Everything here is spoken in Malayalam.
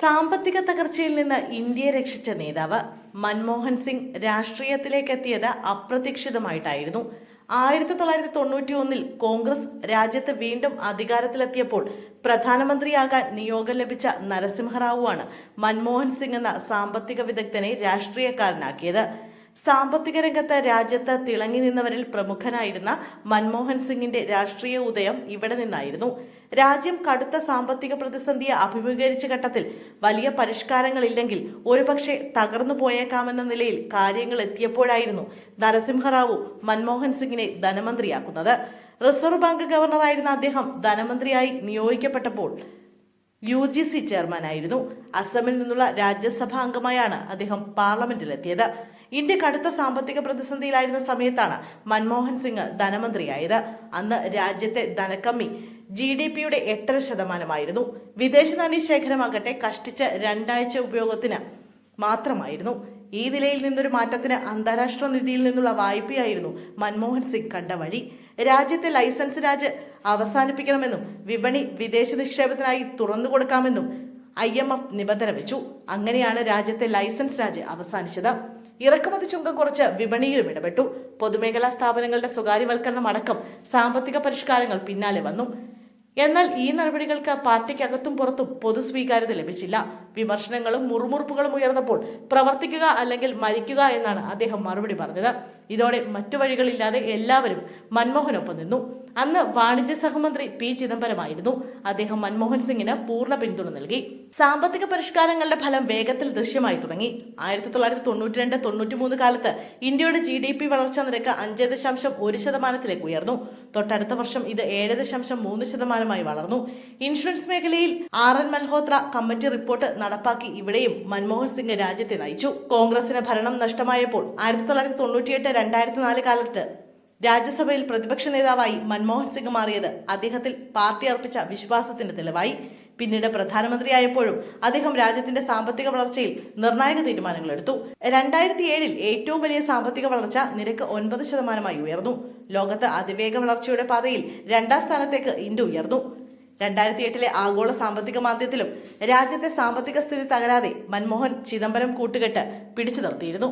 സാമ്പത്തിക തകർച്ചയിൽ നിന്ന് ഇന്ത്യയെ രക്ഷിച്ച നേതാവ് മൻമോഹൻ സിംഗ് രാഷ്ട്രീയത്തിലേക്ക് എത്തിയത് അപ്രതീക്ഷിതമായിട്ടായിരുന്നു. ആയിരത്തി തൊള്ളായിരത്തി തൊണ്ണൂറ്റി ഒന്നിൽ കോൺഗ്രസ് രാജ്യത്ത് വീണ്ടും അധികാരത്തിലെത്തിയപ്പോൾ പ്രധാനമന്ത്രിയാകാൻ നിയോഗം ലഭിച്ച നരസിംഹറാവുവാണ് മൻമോഹൻ സിംഗ് എന്ന സാമ്പത്തിക വിദഗ്ധനെ രാഷ്ട്രീയക്കാരനാക്കിയത്. സാമ്പത്തിക രംഗത്ത് രാജ്യത്ത് തിളങ്ങി നിന്നവരിൽ പ്രമുഖനായിരുന്ന മൻമോഹൻ സിംഗിന്റെ രാഷ്ട്രീയ ഉദയം ഇവിടെ നിന്നായിരുന്നു. രാജ്യം കടുത്ത സാമ്പത്തിക പ്രതിസന്ധിയെ അഭിമുഖീകരിച്ച ഘട്ടത്തിൽ വലിയ പരിഷ്കാരങ്ങളില്ലെങ്കിൽ ഒരുപക്ഷെ തകർന്നു പോയേക്കാമെന്ന നിലയിൽ കാര്യങ്ങൾ എത്തിയപ്പോഴായിരുന്നു നരസിംഹറാവു മൻമോഹൻ സിംഗിനെ ധനമന്ത്രിയാക്കുന്നത്. റിസർവ് ബാങ്ക് ഗവർണറായിരുന്ന അദ്ദേഹം ധനമന്ത്രിയായി നിയോഗിക്കപ്പെട്ടപ്പോൾ യു ജി സി ചെയർമാനായിരുന്നു. അസമിൽ നിന്നുള്ള രാജ്യസഭാ അംഗമായാണ് അദ്ദേഹം പാർലമെന്റിലെത്തിയത്. ഇന്ത്യ കടുത്ത സാമ്പത്തിക പ്രതിസന്ധിയിലായിരുന്ന സമയത്താണ് മൻമോഹൻ സിംഗ് ധനമന്ത്രിയായത്. അന്ന് രാജ്യത്തെ ധനക്കമ്മി ജി ഡി പിയുടെ എട്ടര ശതമാനമായിരുന്നു. വിദേശ നാണ്യ ശേഖരമാകട്ടെ കഷ്ടിച്ച് രണ്ടാഴ്ച ഉപയോഗത്തിന് മാത്രമായിരുന്നു. ഈ നിലയിൽ നിന്നൊരു മാറ്റത്തിന് അന്താരാഷ്ട്ര നിധിയിൽ നിന്നുള്ള വായ്പയായിരുന്നു മൻമോഹൻ സിംഗ് കണ്ട വഴി. രാജ്യത്തെ ലൈസൻസ് രാജ് അവസാനിപ്പിക്കണമെന്നും വിപണി വിദേശ നിക്ഷേപത്തിനായി തുറന്നു കൊടുക്കാമെന്നും ഐ എം എഫ് നിബന്ധന വെച്ചു അങ്ങനെയാണ് രാജ്യത്തെ ലൈസൻസ് രാജ് അവസാനിച്ചത്. ഇറക്കുമതി ചുങ്കം കുറച്ച് വിപണിയിലും ഇടപെട്ടു. പൊതുമേഖലാ സ്ഥാപനങ്ങളുടെ സ്വകാര്യവൽക്കരണം അടക്കം സാമ്പത്തിക പരിഷ്കാരങ്ങൾ പിന്നാലെ വന്നു. എന്നാൽ ഈ നടപടികൾക്ക് പാർട്ടിക്കകത്തും പുറത്തും പൊതു സ്വീകാര്യത ലഭിച്ചില്ല. വിമർശനങ്ങളും മുറുമുറുപ്പുകളും ഉയർന്നപ്പോൾ പ്രവർത്തിക്കുക അല്ലെങ്കിൽ മരിക്കുക എന്നാണ് അദ്ദേഹം മറുപടി പറഞ്ഞത്. ഇതോടെ മറ്റു വഴികളില്ലാതെ എല്ലാവരും മൻമോഹനൊപ്പം നിന്നു. അന്ന് വാണിജ്യ സഹമന്ത്രി പി. ചിദംബരമായിരുന്നു. അദ്ദേഹം മൻമോഹൻ സിംഗിന് പൂർണ പിന്തുണ നൽകി. സാമ്പത്തിക പരിഷ്കാരങ്ങളുടെ ഫലം വേഗത്തിൽ ദൃശ്യമായി തുടങ്ങി. ആയിരത്തി തൊള്ളായിരത്തി തൊണ്ണൂറ്റി രണ്ട് തൊണ്ണൂറ്റി മൂന്ന് കാലത്ത് ഇന്ത്യയുടെ ജി ഡി പി വളർച്ചാ നിരക്ക് അഞ്ച് ദശാംശം ഒരു ശതമാനത്തിലേക്ക് ഉയർന്നു. തൊട്ടടുത്ത വർഷം ഇത് ഏഴ് ദശാംശം മൂന്ന് ശതമാനമായി വളർന്നു. ഇൻഷുറൻസ് മേഖലയിൽ R N Malhotra committee report നടപ്പാക്കി ഇവിടെയും മൻമോഹൻ സിംഗ് രാജ്യത്തെ നയിച്ചു. കോൺഗ്രസിന് ഭരണം നഷ്ടമായപ്പോൾ ആയിരത്തി തൊള്ളായിരത്തി തൊണ്ണൂറ്റിയെട്ട് രണ്ടായിരത്തി നാല് കാലത്ത് രാജ്യസഭയിൽ പ്രതിപക്ഷ നേതാവായി മൻമോഹൻ സിംഗ് മാറിയത് അദ്ദേഹത്തിൽ പാർട്ടി അർപ്പിച്ച വിശ്വാസത്തിന്റെ തെളിവായി. പിന്നീട് പ്രധാനമന്ത്രിയായപ്പോഴും അദ്ദേഹം രാജ്യത്തിന്റെ സാമ്പത്തിക വളർച്ചയിൽ നിർണായക തീരുമാനങ്ങൾ എടുത്തു. രണ്ടായിരത്തി ഏഴിൽ ഏറ്റവും വലിയ സാമ്പത്തിക വളർച്ച നിരക്ക് ഒൻപത് ശതമാനമായി ഉയർന്നു. ലോകത്ത് അതിവേഗ വളർച്ചയുടെ പാതയിൽ രണ്ടാം സ്ഥാനത്തേക്ക് ഇന്ത്യ ഉയർന്നു. രണ്ടായിരത്തി എട്ടിലെ ആഗോള സാമ്പത്തിക മാന്ദ്യത്തിലും രാജ്യത്തെ സാമ്പത്തിക സ്ഥിതി തകരാതെ മൻമോഹൻ ചിദംബരം കൂട്ടുകെട്ട് പിടിച്ചു നിർത്തിയിരുന്നു.